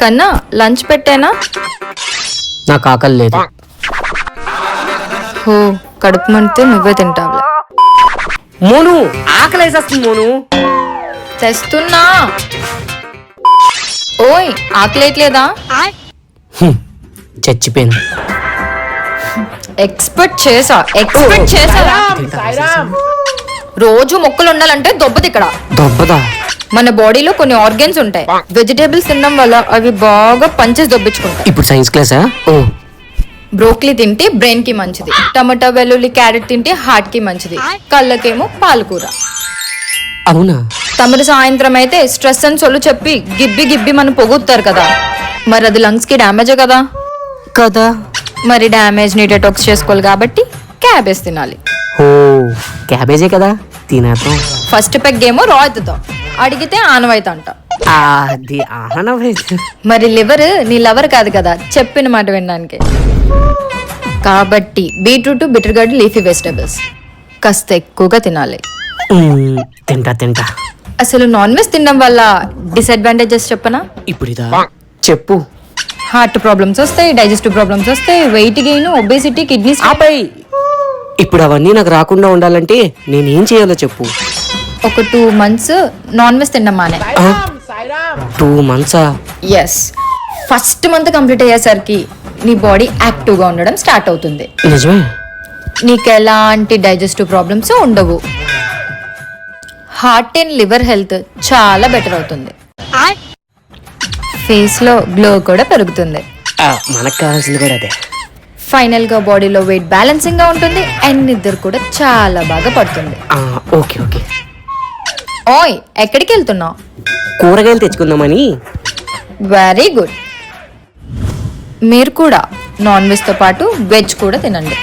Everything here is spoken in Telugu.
కన్నా లంచ్ పెట్టానా? నాకు ఆకలి లేదు. ఓ కడుపు మంటే నువ్వే తింటావులే. మోను ఆకలి వేసేస్తుంది మోను. తెస్తున్నా. ఓయ్ ఆకలేట్లేదా హ్మ్, చచ్చిపోయింది ఎక్స్పెక్ట్ చేసా ఎక్స్పెక్ట్ చేసారా రోజు మొక్కలు ఉండాలంటే దొబ్బది ఇక్కడ. దొబ్బదా? మన బాడీలో కొన్ని ఆర్గన్స్ ఉంటాయి. వెజిటేబుల్స్ తినడం వల్ల అవి బాగా పంచెస్ దొబ్బించుకుంటాయి. ఇప్పుడు సైన్స్ క్లాసా ఓ. బ్రోక్లీ తింటే బ్రెయిన్కి మంచిది. టమాటా వెల్లుల్లి క్యారెట్ తింటే హార్ట్కి మంచిది. కళ్ళకేమో పాలకూర. అవునా? తమరు సాయంత్రం అయితే స్ట్రెస్ అని సొల్లు చెప్పి గిబ్బి గిబ్బి మనం పొగుతారు కదా. మరి అది లంగ్స్కి డ్యామేజే కదా? కదా. మరి డ్యామేజ్ని డెటాక్స్ చేసుకోవాలి కాబట్టి క్యాబేజ్ తినాలి. ఓ క్యాబేజే కదా? తినేద్దాం. ఫస్ట్ పెగ్ ఏమో రాయితో అడిగితే ఆనవాయితీ అంట అది ఆనవైతే మరి లివర్ నీ లవర్ కాదు కదా చెప్పిన మాట వినడానికి. కాబట్టి beetroot bitter gourd leafy vegetables. కాస్త ఎక్కువగా తినాలి. తింటా తింటా. అసలు నాన్ వెజ్ తినడం వల్ల డిసడ్వాంటేజెస్ చెప్పనా? ఇప్పుడు చెప్పు. హార్ట్ ప్రాబ్లమ్స్ వస్తాయి డైజెస్టివ్ ప్రాబ్లమ్స్ వస్తాయి వెయిట్ గెయిన్ ఒబేసిటీ కిడ్నీస్. ఆపై ఇప్పుడు అవన్నీ నాకు రాకుండా ఉండాలంటే నేనేం చేయాలో చెప్పు. ఒక టూ మంత్స్ నాన్ వెజ్ తినడం మానే టూ మంత్సా ఎస్ ఫస్ట్ మంత్ కంప్లీట్ అయ్యేసరికి నీ బాడీ యాక్టివ్గా ఉండడం స్టార్ట్ అవుతుంది. నిజమే? నీకు ఎలాంటి డైజెస్టివ్ ప్రాబ్లమ్స్ ఉండవు. హార్ట్ అండ్ లివర్ హెల్త్ చాలా బెటర్ అవుతుంది. ఫేస్లో గ్లో కూడా పెరుగుతుంది. మనకు కావాల్సింది కూడా అదే. ఫైనల్గా బాడీలో వెయిట్ బ్యాలెన్సింగ్గా ఉంటుంది. అండ్ నిద్ర కూడా చాలా బాగా పడుతుంది. Okay okay. ఓయ్ ఎక్కడికి వెళ్తున్నావు కూరగాయలు తెచ్చుకుందామని. Very good. మీరు కూడా నాన్ వెజ్తో పాటు వెజ్ కూడా తినండి.